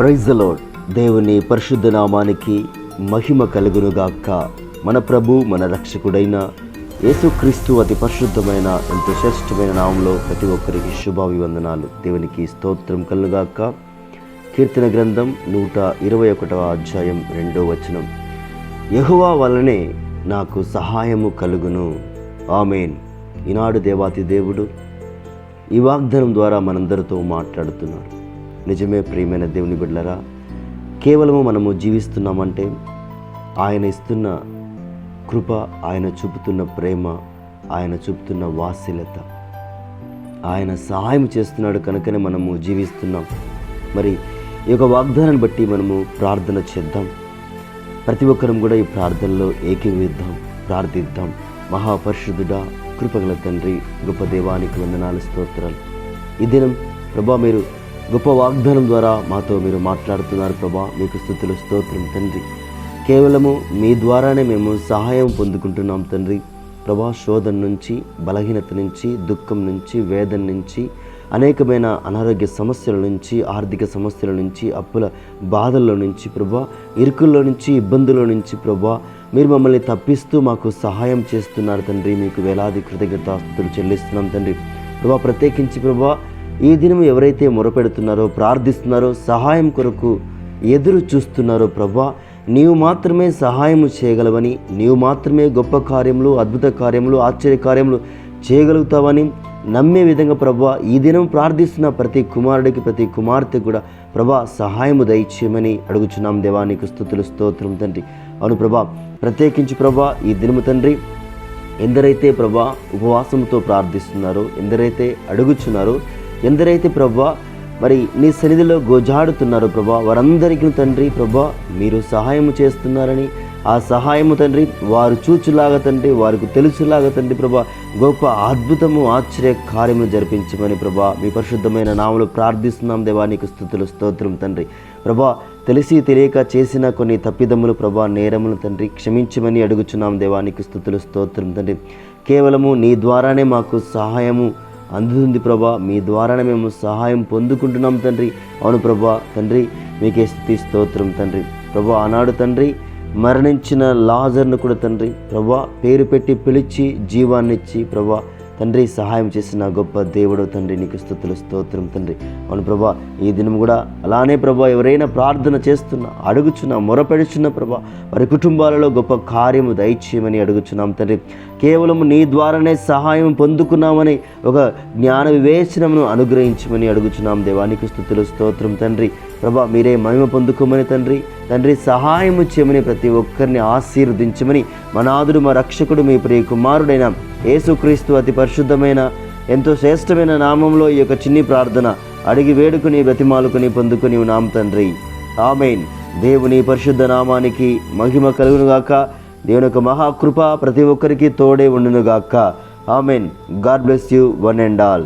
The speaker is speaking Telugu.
ప్రైజ్ లోడ్ దేవుని పరిశుద్ధ నామానికి మహిమ కలుగునుగాక. మన ప్రభు మన రక్షకుడైన యేసుక్రీస్తు అతి పరిశుద్ధమైన ఎంతో శ్రేష్టమైన నామంలో ప్రతి ఒక్కరికి శుభాభివందనాలు. దేవునికి స్తోత్రం కలుగాక. కీర్తన గ్రంథం నూట ఇరవై ఒకటవ అధ్యాయం రెండో వచనం. యహువా వలనే నాకు సహాయము కలుగును. ఆమెన్. ఈనాడు దేవాతి దేవుడు ఈ వాగ్దానం ద్వారా మనందరితో మాట్లాడుతున్నాడు నిజమే ప్రియమైన దేవుని బిడ్డలరా కేవలము మనము జీవిస్తున్నామంటే ఆయన ఇస్తున్న కృప ఆయన చూపుతున్న ప్రేమ ఆయన చూపుతున్న వాత్సల్యత ఆయన సహాయం చేస్తున్నాడు కనుకనే మనము జీవిస్తున్నాం. మరి ఈ యొక్క వాగ్దానాన్ని బట్టి మనము ప్రార్థన చేద్దాం. ప్రతి ఒక్కరం కూడా ఈ ప్రార్థనలో ఏకీవిద్దాం ప్రార్థిద్దాం. మహాపరిశుద్ధుడా కృపగల తండ్రి గొప్ప దేవానికి వందనాలు స్తోత్రాలు. ఈ దినం ప్రభా మీరు గొప్ప వాగ్దానం ద్వారా మాతో మీరు మాట్లాడుతున్నారు ప్రభా. మీకు స్థుతులు స్తోత్రం తండ్రి. కేవలము మీ ద్వారానే మేము సహాయం పొందుకుంటున్నాం తండ్రి. ప్రభా శోధన నుంచి బలహీనత నుంచి దుఃఖం నుంచి వేదన నుంచి అనేకమైన అనారోగ్య సమస్యల నుంచి ఆర్థిక సమస్యల నుంచి అప్పుల బాధల్లో నుంచి ప్రభా ఇరుకుల్లో నుంచి ఇబ్బందుల నుంచి ప్రభా మీరు మమ్మల్ని తప్పిస్తూ మాకు సహాయం చేస్తున్నారు తండ్రి. మీకు వేలాది కృతజ్ఞతాస్తులు చెల్లిస్తున్నాం తండ్రి. ప్రభా ప్రత్యేకించి ప్రభా ఈ దినం ఎవరైతే మొరపెడుతున్నారో ప్రార్థిస్తున్నారో సహాయం కొరకు ఎదురు చూస్తున్నారో ప్రభా నీవు మాత్రమే సహాయము చేయగలవని నీవు మాత్రమే గొప్ప కార్యములు అద్భుత కార్యములు ఆశ్చర్య కార్యములు చేయగలుగుతావని నమ్మే విధంగా ప్రభా ఈ దినం ప్రార్థిస్తున్న ప్రతి కుమారుడికి ప్రతి కుమార్తె కూడా ప్రభా సహాయము దయచేయమని అడుగుచున్నాం దేవానికి స్థుతులు స్తోత్రం తండ్రి. అవును ప్రభా ప్రత్యేకించి ప్రభా ఈ దినము తండ్రి ఎందరైతే ప్రభా ఉపవాసంతో ప్రార్థిస్తున్నారో ఎందరైతే అడుగుచున్నారో ఎందరైతే ప్రభా మరి నీ సన్నిధిలో గోజాడుతున్నారు ప్రభా వారందరికీ తండ్రి ప్రభా మీరు సహాయము చేస్తున్నారని ఆ సహాయము తండ్రి వారు చూచులాగా తండ్రి వారికి తెలుసులాగా తండ్రి ప్రభా గొప్ప అద్భుతము ఆశ్చర్య కార్యము జరిపించమని ప్రభా మీ పరిశుద్ధమైన నామలు ప్రార్థిస్తున్నాం దేవా నీకు స్థుతులు స్తోత్రం తండ్రి. ప్రభా తెలిసి తెలియక చేసిన కొన్ని తప్పిదములు ప్రభా నేరములు తండ్రి క్షమించమని అడుగుచున్నాం దేవానికి స్థుతులు స్తోత్రం తండ్రి. కేవలము నీ ద్వారానే మాకు సహాయము అందుతుంది ప్రభా. మీ ద్వారానే మేము సహాయం పొందుకుంటున్నాం తండ్రి. అవును ప్రభా. తండ్రి మీకే స్థితి స్తోత్రం తండ్రి. ప్రభా ఆనాడు తండ్రి మరణించిన లాజర్ను కూడా తండ్రి. ప్రభా పేరు పెట్టి పిలిచి జీవాన్నిచ్చి ప్రభా తండ్రి సహాయం చేసిన గొప్ప దేవుడు తండ్రి నీకు స్థుతులు స్తోత్రం తండ్రి. అవును ప్రభా ఈ దినం కూడా అలానే ప్రభా ఎవరైనా ప్రార్థన చేస్తున్నా అడుగుచున్నా మొరపెడుచున్న ప్రభా వారి కుటుంబాలలో గొప్ప కార్యము దయచేయమని అడుగుచున్నాం తండ్రి. కేవలం నీ ద్వారానే సహాయం పొందుకున్నామని ఒక జ్ఞాన వివేచనమును అనుగ్రహించమని అడుగుచున్నాం దేవానికి స్థుతులు స్తోత్రం తండ్రి. ప్రభా మీరే మహిమ పొందుకోమని తండ్రి. తండ్రి సహాయము చేయమని ప్రతి ఒక్కరిని ఆశీర్వదించమని మా నాదుడు మా రక్షకుడు మీ ప్రియ కుమారుడైన యేసుక్రీస్తు అతి పరిశుద్ధమైన ఎంతో శ్రేష్టమైన నామంలో ఈ యొక్క చిన్ని ప్రార్థన అడిగి వేడుకుని బ్రతిమాలుకుని పొందుకుని నామ తండ్రి. ఆమెన్. దేవుని పరిశుద్ధ నామానికి మహిమ కలుగునుగాక. దేవుని యొక్క మహాకృప ప్రతి ఒక్కరికి తోడే ఉండునుగాక. Amen. God bless you one and all.